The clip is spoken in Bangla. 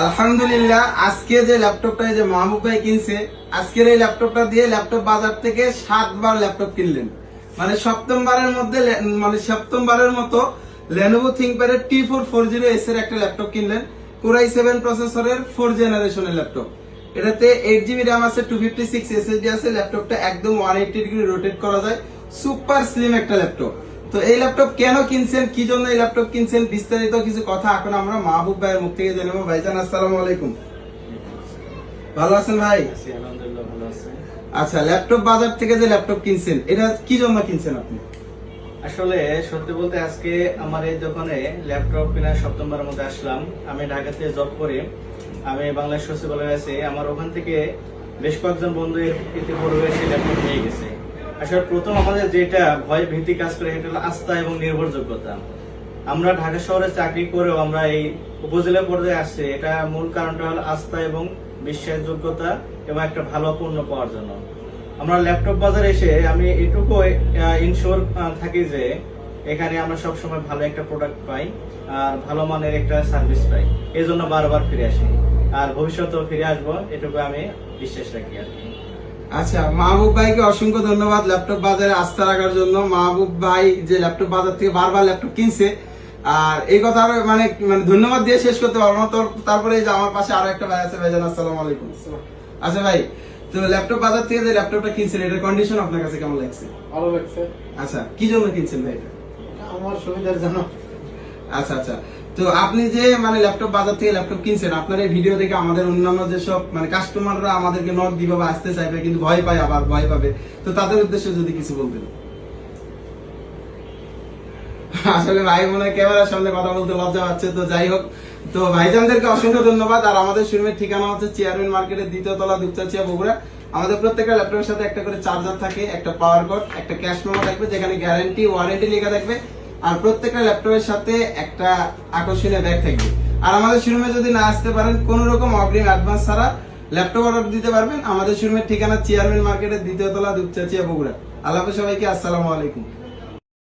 আলহামদুলিল্লাহ, আজকে যে ল্যাপটপটা যে মাহবুব ভাই কিনছে, আজকের এই ল্যাপটপটা দিয়ে ল্যাপটপ বাজার থেকে সাতবার ল্যাপটপ কিনলেন। মানে সপ্তমবারের মধ্যে মানে সপ্তমবারের মতো Lenovo থিংকপ্যাডের T four four zero S এর একটা ল্যাপটপ কিনলেন কোরাই সেভেন প্রসেসরের ফোর জেনারেশনের ল্যাপটপ। এটাতে এইট জিবি র্যাম আছে টু ফিফটি সিক্স এসএসডি আছে, ল্যাপটপটা একদম ওয়ান এইটি ডিগ্রি রোটেট করা যায় সুপার স্লিম একটা ল্যাপটপ। তো এই ল্যাপটপ কেন কিনছেন? কি জন্য এই ল্যাপটপ কিনছেন? বিস্তারিত কিছু কথা এখন আমরা মাহবুব ভাইয়ের মুখ থেকে জেনে নেব। ভাইজান আসসালামু আলাইকুম। ভালো আছেন ভাই? আলহামদুলিল্লাহ ভালো আছে। আচ্ছা ল্যাপটপ বাজার থেকে যে ল্যাপটপ কিনছেন এটা কি জন্য কিনছেন আপনি? আসলে সত্যি বলতে আজকে আমার এই দোকানে ল্যাপটপ কেনার সপ্তমবারের মধ্যে আসলাম। আমি ঢাকাতে জব করি। আমি বাংলাদেশ সচিবালয়ে আছি। আমার ওখান থেকে বেশ কয়েকজন বন্ধু ইতিপূর্বে সেই ল্যাপটপ নিয়ে গেছে। আসলে প্রথম আমাদের যেটা ভয় ভীতি কাজ করে, সেটা হলো আস্থা এবং নির্ভরযোগ্যতা। আমরা ঢাকা শহরে চাকরি করেও আমরা এই উপজেলা পর্যায়ে আসছি, এটা মূল কারণটা হলো আস্থা এবং বিশ্বাসযোগ্যতা এবং একটা ভালো পণ্য পাওয়ার জন্য। আমরা ল্যাপটপ বাজারে এসে আমি এটুকু ইনশোর থাকি যে এখানে আমরা সবসময় ভালো একটা প্রোডাক্ট পাই, আর ভালো মানের একটা সার্ভিস পাই। এই জন্য বারবার ফিরে আসি। আর ভবিষ্যতেও ফিরে আসব, এটুকু আমি বিশ্বাস রাখি আর কি। আচ্ছা মাহবুব ভাইকে অসংখ্য ধন্যবাদ ল্যাপটপ বাজারে আস্থা রাখার জন্য। মাহবুব ভাই যে ল্যাপটপ বাজার থেকে বারবার ল্যাপটপ কিনছে আর এই কথা আরও মানে মানে ধন্যবাদ দিয়ে শেষ করতে পারব না। তোর- তারপরে যে আমার পাশে আরও একটা ভাই আছে ভাইজান আসসালামু আলাইকুম। আচ্ছা ভাই তো ল্যাপটপ বাজার থেকে যে ল্যাপটপটা কিনছেন এটার কন্ডিশন আপনার কাছে কেমন লাগছে? ভালো লাগছে। আচ্ছা কি জন্য কিনছেন ভাই এটা আমার সুবিধার জন্য। আচ্ছা আচ্ছা। তো আপনি যে মানে ল্যাপটপ বাজার থেকে ল্যাপটপ কিনছেন, আপনার এই ভিডিও দেখে আমাদের অন্যান্য যেসব মানে কাস্টমাররা আমাদেরকে নক দিবে বা আসতে চাইবে, কিন্তু ভয় পায় আবার, ভয় পাবে। তো তাদের উদ্দেশ্যে যদি কিছু বলতেন। আসলে ভাই মনে হয় ক্যামেরার সামনে কথা বলতে লজ্জা পাচ্ছে, তো যাই হোক। তো ভাইজানদেরকে অসংখ্য ধন্যবাদ। আর আমাদের শোরুমের ঠিকানা হচ্ছে চেয়ারম্যান মার্কেটের দ্বিতীয় তলা, দুপচাচিয়া বগুড়া। আমাদের প্রত্যেকটা ল্যাপটপের সাথে একটা করে চার্জার থাকে, একটা পাওয়ার কট একটা ক্যাশ মেমো থাকবে, যেখানে গ্যারান্টি ওয়ারেন্টি লেখা থাকবে। আর প্রত্যেকটা ল্যাপটপের সাথে একটা আকর্ষণীয় ব্যাগ থাকবে। আর আমাদের শোরুমে যদি না আসতে পারেন, কোনো রকম অগ্রিম অ্যাডভান্স ছাড়া ল্যাপটপ অর্ডার দিতে পারবেন। আমাদের শোরুমের ঠিকানা চেয়ারম্যান মার্কেটের দ্বিতীয় তলা দুপচাচিয়া বগুড়া। আল্লাহ সবাইকে আসসালামু আলাইকুম।